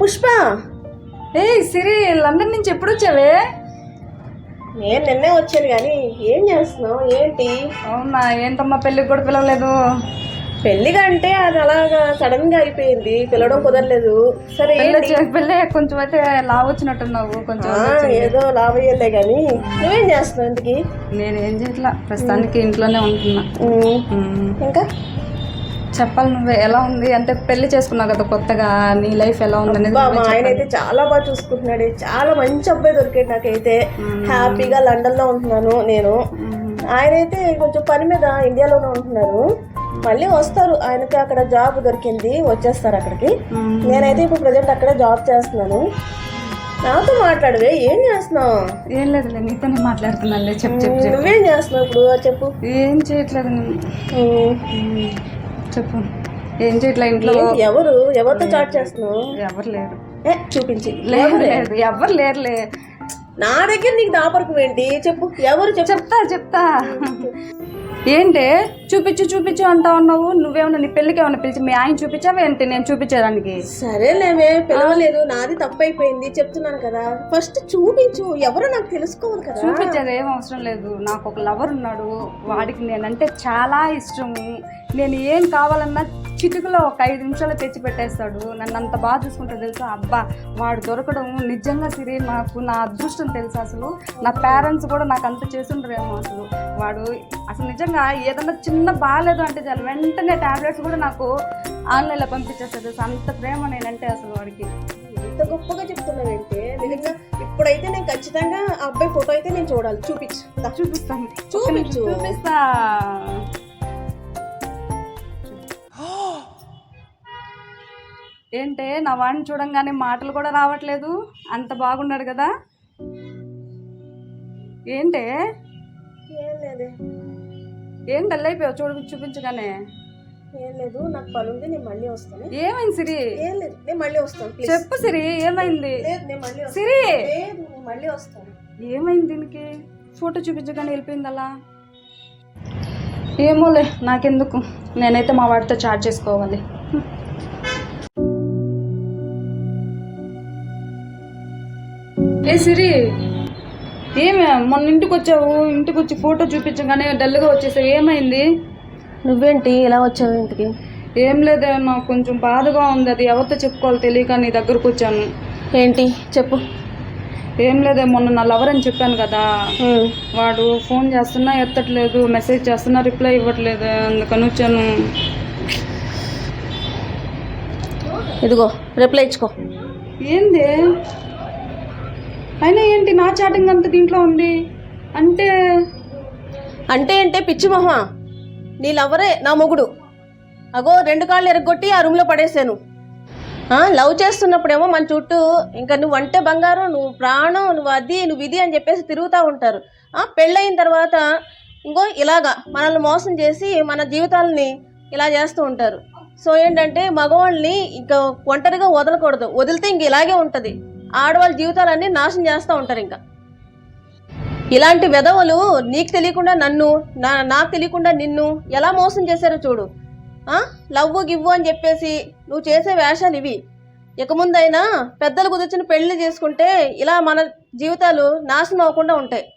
పుష్ప? ఏ సిరి London నుంచి ఎప్పుడు వచ్చావే నేను నిన్నే వచ్చాను కానీ ఏం చేస్తున్నావు? ఏంటి? అవునా ఏంటమ్మా పెళ్ళికి కూడా పిలవలేదు? పెళ్ళిగా అంటే అది అలాగా సడన్గా అయిపోయింది పిలవడం కుదరలేదు. సరే పెళ్ళి కొంచెం అయితే లావు వచ్చినట్టున్నావు కొంచెం ఏదో లాభయ్యలే కానీ నువ్వేం చేస్తున్నావు ఇంటికి నేనేం చేయట్లా ప్రస్తుతానికి ఇంట్లోనే ఉంటున్నా. ఇంకా? చెప్పాలి నువ్వే ఎలా ఉంది? అంటే పెళ్ళి చేసుకున్నావు కదా కొత్తగా నీ లైఫ్ ఎలా ఉంది అనేది మా ఆయన అయితే చాలా బాగా చూసుకుంటున్నాడు. చాలా మంచి అబ్బాయి దొరికాడు నాకైతే. హ్యాపీగా లండన్లో ఉంటున్నాను నేను. ఆయన అయితే కొంచెం పని మీద ఇండియాలోనే ఉంటున్నారు. మళ్ళీ వస్తారు. ఆయనకి అక్కడ జాబ్ దొరికింది వచ్చేస్తారు అక్కడికి. నేనైతే ఇప్పుడు ప్రజెంట్ అక్కడే జాబ్ చేస్తున్నాను. నాతో మాట్లాడవే ఏం చేస్తున్నావు? ఏం లేదులే నీతోనే మాట్లాడుతున్నానులే. చెప్పు చెప్పు నువ్వేం చేస్తున్నావు ఇప్పుడు? చెప్పు. ఏం చేయట్లేదు. చెప్పు. ఏం చేయట్లే ఇంట్లో ఎవరు? ఎవరితో చాట్ చేస్తున్నావు? ఎవరు లేరు. ఏ చూపించి. లేరు లేదు. ఎవరు లేరులే. నా దగ్గర నీకు దాపరకం ఏంటి చెప్పు. ఎవరు చెప్తా చెప్తా. ఏంటి? చూపించు చూపించు అంటా ఉన్నావు. నువ్వేమన్నా నీ పెళ్ళికి ఏమన్నా పిలిచి మీ ఆయన చూపించావా ఏంటి? నేను చూపించేదానికి. సరేలేమే పిలవలేదు. నాది తప్పైపోయింది. చెప్తున్నాను కదా. ఫస్ట్ చూపించు. ఎవరో నాకు తెలుసుకోవాలి కదా. చూపించేది ఏం అవసరం లేదు. నాకు ఒక లవర్ ఉన్నాడు. వాడికి నేనంటే చాలా ఇష్టము. నేను ఏం కావాలన్నా చిటుకులో ఒక ఐదు నిమిషాలు తెచ్చి పెట్టేస్తాడు. నన్ను అంత బాగా చూసుకుంటే తెలుసా? అబ్బా వాడు దొరకడం నిజంగా సిరి నాకు నా అదృష్టం తెలుసా అసలు? నా పేరెంట్స్ కూడా నాకు అంత చేసుండ్రేమో అసలు. వాడు అసలు నిజంగా ఏదన్నా చిన్న బాగాలేదు అంటే చాలు. వెంటనే టాబ్లెట్స్ కూడా నాకు ఆన్లైన్లో పంపించేస్తాడు తెలుసా? అంత ప్రేమ నేనంటే అసలు వాడికి. ఇంత గొప్పగా చెప్తున్నావేంటి నిజంగా ఇప్పుడైతే నేను ఖచ్చితంగా ఆ అబ్బాయి ఫోటో అయితే నేను చూడాలి. చూపించు. చూపిస్తాను చూపించు. చూపిస్తా. ఏంటే నా వాడిని చూడంగానే మాటలు కూడా రావట్లేదు. అంత బాగున్నాడు కదా. ఏంటే? ఏం లేదే. ఏం డల్ అయిపోయావు? చూడు చూపించగానే. ఏం లేదు నాకు పని ఉంది నేను మళ్ళీ వస్తాను. ఏమైంది సిరి? ఏం లేదు నేను మళ్ళీ వస్తాను చెప్పు సిరి ఏమైంది? లేదు నేను మళ్ళీ సిరి! లేదు నేను మళ్ళీ వస్తాను. ఏమైంది దీనికి? ఫోటో చూపించగానే వెళ్ళిపోయింది అలా. ఏమోలే నాకెందుకు? నేనైతే మా వాడితో చార్జ్ చేసుకోవాలి. ఏ సిరి! ఏమే మొన్న ఇంటికి వచ్చావు ఇంటికి వచ్చి ఫోటో చూపించగానే డల్గా వచ్చేసావు ఏమైంది? నువ్వేంటి ఇలా వచ్చావు ఇంటికి? ఏం లేదే నాకు కొంచెం బాధగా ఉంది అది ఎవరితో చెప్పుకోవాలి తెలియక నీ దగ్గరకు వచ్చాను. ఏంటి చెప్పు. ఏం లేదే మొన్న నా లవర్ అని చెప్పాను కదా. వాడు ఫోన్ చేస్తున్నా ఎత్తట్లేదు మెసేజ్ చేస్తున్నా రిప్లై ఇవ్వట్లేదు అందుకని వచ్చాను. ఇదిగో రిప్లై ఇచ్చుకో. ఏంది? అయినా ఏంటి నా చాటింగ్ అంత దీంట్లో ఉంది? అంటే అంటే అంటే పిచ్చి మహా నీ లవ్వరే నా మొగుడు. అగో రెండు కాళ్ళు ఎరగొట్టి ఆ రూమ్లో పడేసాను ఆ, లవ్ చేస్తున్నప్పుడేమో మన చుట్టూ ఇంకా నువ్వు అంటే బంగారం నువ్వు ప్రాణం నువ్వు అది నువ్వు ఇది అని చెప్పేసి తిరుగుతూ ఉంటారు. ఆ, పెళ్ళయిన తర్వాత ఇంకో ఇలాగా మనల్ని మోసం చేసి మన జీవితాలని ఇలా చేస్తూ ఉంటారు. సో ఏంటంటే మగవాళ్ళని ఇంకా ఒంటరిగా వదలకూడదు. వదిలితే ఇంక ఇలాగే ఉంటుంది. ఆడవాళ్ళ జీవితాలన్నీ నాశనం చేస్తూ ఉంటారు ఇంకా. ఇలాంటి వెధవలు నీకు తెలియకుండా నన్ను నా నాకు తెలియకుండా నిన్ను ఎలా మోసం చేశారో చూడు. లవ్వు గివ్వు అని చెప్పేసి నువ్వు చేసే వేషాలు ఇవి. ఇక ముందైనా పెద్దలు కుదిర్చిన పెళ్ళి చేసుకుంటే ఇలా మన జీవితాలు నాశనం అవ్వకుండా ఉంటాయి.